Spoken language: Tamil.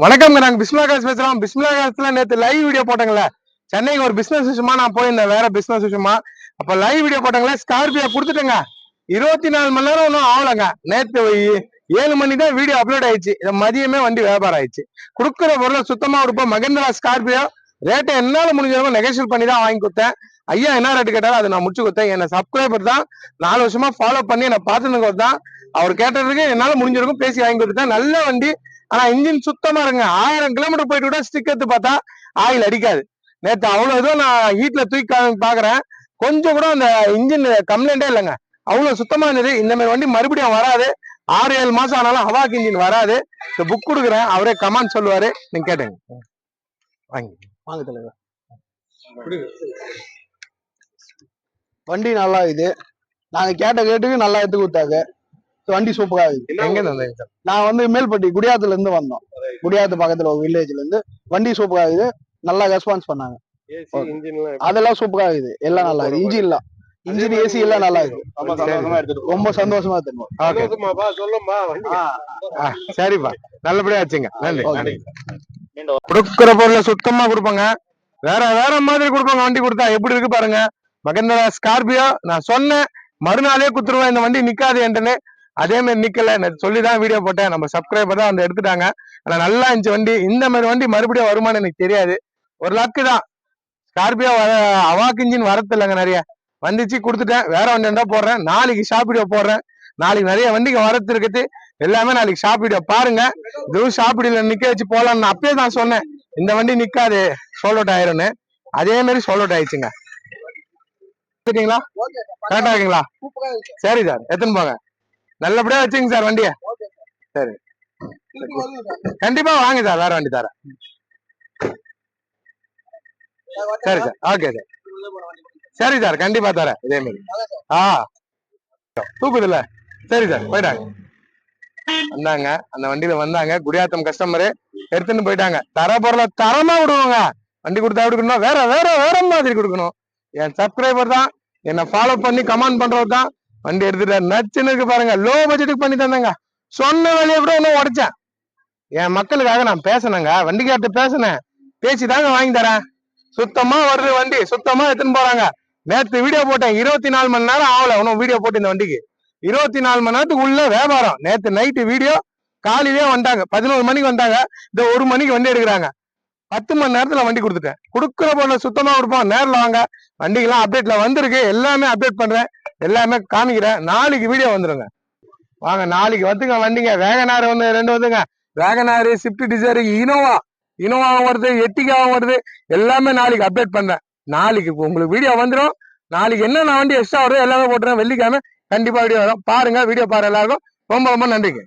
வணக்கம்ங்க நாங்க பிஸ்மிலா காசு பேசுறோம். பிஸ்மிலா காசுல நேத்து லைவ் வீடியோ போட்டாங்களே சென்னைக்கு ஒரு பிசினஸ் விஷயமா நான் போயிருந்தேன். வேற பிசினஸ் விஷயமா. அப்ப லைவ் வீடியோ போட்டாங்களே ஸ்கார்பியோ கொடுத்துட்டேங்க. இருபத்தி நாலு மணி நேரம் ஒன்றும் ஆகலைங்க. நேத்து ஏழு மணி தான் வீடியோ அப்லோட் ஆயிடுச்சு. மதியமே வண்டி வியாபாரம் ஆயிடுச்சு. கொடுக்குற பொருளை சுத்தமா கொடுப்போம் மகேந்திரா ஸ்கார்பியோ ரேட்டை என்னால முடிஞ்சவங்க நெகோஷியல் பண்ணி தான் வாங்கி கொடுத்தேன். ஐயா என்ன ரேட்டு கேட்டாலும் அதை நான் முடிச்சு கொடுத்தேன். என்ன சப்ஸ்கிரைபர் தான் நாலு வருஷமா ஃபாலோ பண்ணி என்ன பார்த்துன்னு தான். அவர் கேட்டதுக்கு என்னால முடிஞ்சிருக்கும் பேசி வாங்கி கொடுத்தேன் நல்ல வண்டி. ஆனா இன்ஜின் சுத்தமா இருங்க. ஆயிரம் கிலோமீட்டர் போயிட்டு கூட ஸ்டிக் எடுத்து பார்த்தா ஆயில் அடிக்காது. நேத்து அவ்வளவு இதுவும் நான் ஹீட்ல தூக்கி பாக்குறேன். கொஞ்சம் கூட அந்த இன்ஜின் கம்ப்ளைண்டே இல்லைங்க. அவ்வளவு சுத்தமா இருந்தது. இந்த மாதிரி வண்டி மறுபடியும் வராது. ஆறு ஏழு மாசம் ஆனாலும் ஹவாக் இன்ஜின் வராது. இந்த புக் கொடுக்குறேன். அவரே கமாண்ட் சொல்லுவாரு. நீங்க கேட்டுங்க. வாங்கி. வாங்க தலைவர். வண்டி நல்லா இது. நாங்க கேட்ட கேட்டுக்கு நல்லா எடுத்து கொடுத்தாங்க. வண்டி சூப்பரா இருக்குது எங்க இருந்து வந்தீங்க? சார்? நான் வந்து மேல்பட்டி குடியாத்துல இருந்து வந்தோம் குடியாத்து பக்கத்துல ஒரு வில்லேஜ்ல இருந்து வண்டி சூப்பரா இருக்குது. நல்லா ரெஸ்பான்ஸ் பண்ணாங்க. அதெல்லாம் சூப்பரா இருக்குது. எல்லாம் நல்லா இருக்குது. இன்ஜின்லாம் இன்ஜின் ஏசி எல்லாம் நல்லா இருக்கு ரொம்ப சந்தோஷமா தெரியும் ஓகே. போகுமாப்பா சொல்லுமா வண்டி. ஆ, சரிப்பா. நல்லபடியா வச்சுங்க. நன்றி ஓகே. நன்றி. கொடுக்குற பொருளை சுத்தமா கொடுப்பாங்க. வேற வேற மாதிரி கொடுப்பாங்க வண்டி கொடுத்தா எப்படி இருக்கு பாருங்க. மகேந்திரா ஸ்கார்பியோ நான் சொன்னேன். மறுநாளே குத்துருவேன் இந்த வண்டி நிக்காது என்றுன்னு அதே மாதிரி நிக்கல. நான் சொல்லிதான் வீடியோ போட்டேன். நம்ம சப்ஸ்கிரைபர் தான் வந்து எடுத்துட்டாங்க. ஆனா நல்லா இருந்துச்சு வண்டி. இந்த மாதிரி வண்டி மறுபடியும் வருமானு எனக்கு தெரியாது. ஒரு லக்கு தான். ஸ்கார்பியோ வர அவாக் இன்ஜின் வரது இல்லைங்க நிறைய. வந்துச்சு கொடுத்துட்டேன். வேற வண்டி இருந்தா போடுறேன். நாளைக்கு ஷாப் வீடியோ போடுறேன். நாளைக்கு நிறைய வண்டிக்கு வரது இருக்குது. எல்லாமே நாளைக்கு ஷாப் வீடியோ பாருங்க. இதுவும் ஷாப் வீடியோல நிக்க வச்சு போலாம்னு நான் அப்பயே தான் சொன்னேன். இந்த வண்டி நிக்காது. சோல் அவுட் ஆயிரும்னு. அதே மாதிரி சோல் அவுட் ஆயிடுச்சுங்க. சரிங்களா கரெக்டா இருக்கீங்களா? சரி சார் எத்தனை போங்க. நல்லபடியா வச்சுங்க சார் வண்டிய. சரி. கண்டிப்பா வாங்க சார் வேற வண்டி தரேன். சரி சார் ஓகே சார். சரி சார் கண்டிப்பா தரேன். இதே மாதிரி. ஆ. தூக்குதுல்ல சரி சார் போயிட்டாங்க. வந்தாங்க. அந்த வண்டியில வந்தாங்க. குடியாத்தம் கஸ்டமரு எடுத்துன்னு போயிட்டாங்க. தர பொருளை தரமா விடுவாங்க. வண்டி கொடுத்தா கொடுக்கணும்? வேற வேற வேற மாதிரி கொடுக்கணும். என் சப்ஸ்கிரைபர் தான். என்னை ஃபாலோ பண்ணி கமெண்ட் பண்றது தான். வண்டி எடுத்துட்டாரு நச்சுன்னு இருக்கு பாருங்க. லோ பட்ஜெட்டுக்கு பண்ணி தந்தாங்க. சொன்ன வேலையை கூட இன்னும் உடைச்சேன். என் மக்களுக்காக நான் பேசினேங்க. வண்டிக்கார்ட்ட பேசினேன். பேசி தாங்க வாங்கி தரேன். சுத்தமா வருது வண்டி. சுத்தமா எடுத்துன்னு போறாங்க. நேத்து வீடியோ போட்டேன். இருபத்தி நாலு மணி நேரம் ஆகல. இன்னும் வீடியோ போட்டு இந்த வண்டிக்கு. இருபத்தி நாலு மணி நேரத்துக்கு உள்ள வியாபாரம். நேத்து நைட்டு வீடியோ காலையிலே வந்தாங்க. பதினோரு மணிக்கு வந்தாங்க. இந்த ஒரு மணிக்கு வண்டி எடுக்கிறாங்க. பத்து மணி நேரத்துல வண்டி கொடுத்துட்டேன். கொடுக்குற பொண்ணு சுத்தமா கொடுப்போம் நேரில் வாங்க. வண்டிக்கெல்லாம் அப்டேட்ல வந்திருக்கு. எல்லாமே அப்டேட் பண்றேன். எல்லாமே காமிக்கிறேன். நாளைக்கு வீடியோ வந்துருங்க. வாங்க நாளைக்கு வந்துங்க வண்டிங்க. வேகனார் வந்து ரெண்டு வந்துங்க. வேகனார் ஸ்விஃப்ட் டிசைர் இனோவா இனோவாவும் வருது எட்டிகாவும் வருது. எல்லாமே நாளைக்கு அப்டேட் பண்றேன். நாளைக்கு உங்களுக்கு வீடியோ வந்துடும் நாளைக்கு என்னென்ன வண்டி எக்ஸ்ட்ரா வருதோ எல்லாமே போட்டுறேன் வெள்ளிக்கிழமை கண்டிப்பா வீடியோ வரும். பாருங்க வீடியோ பாரு எல்லாருக்கும். ரொம்ப ரொம்ப நன்றிங்க.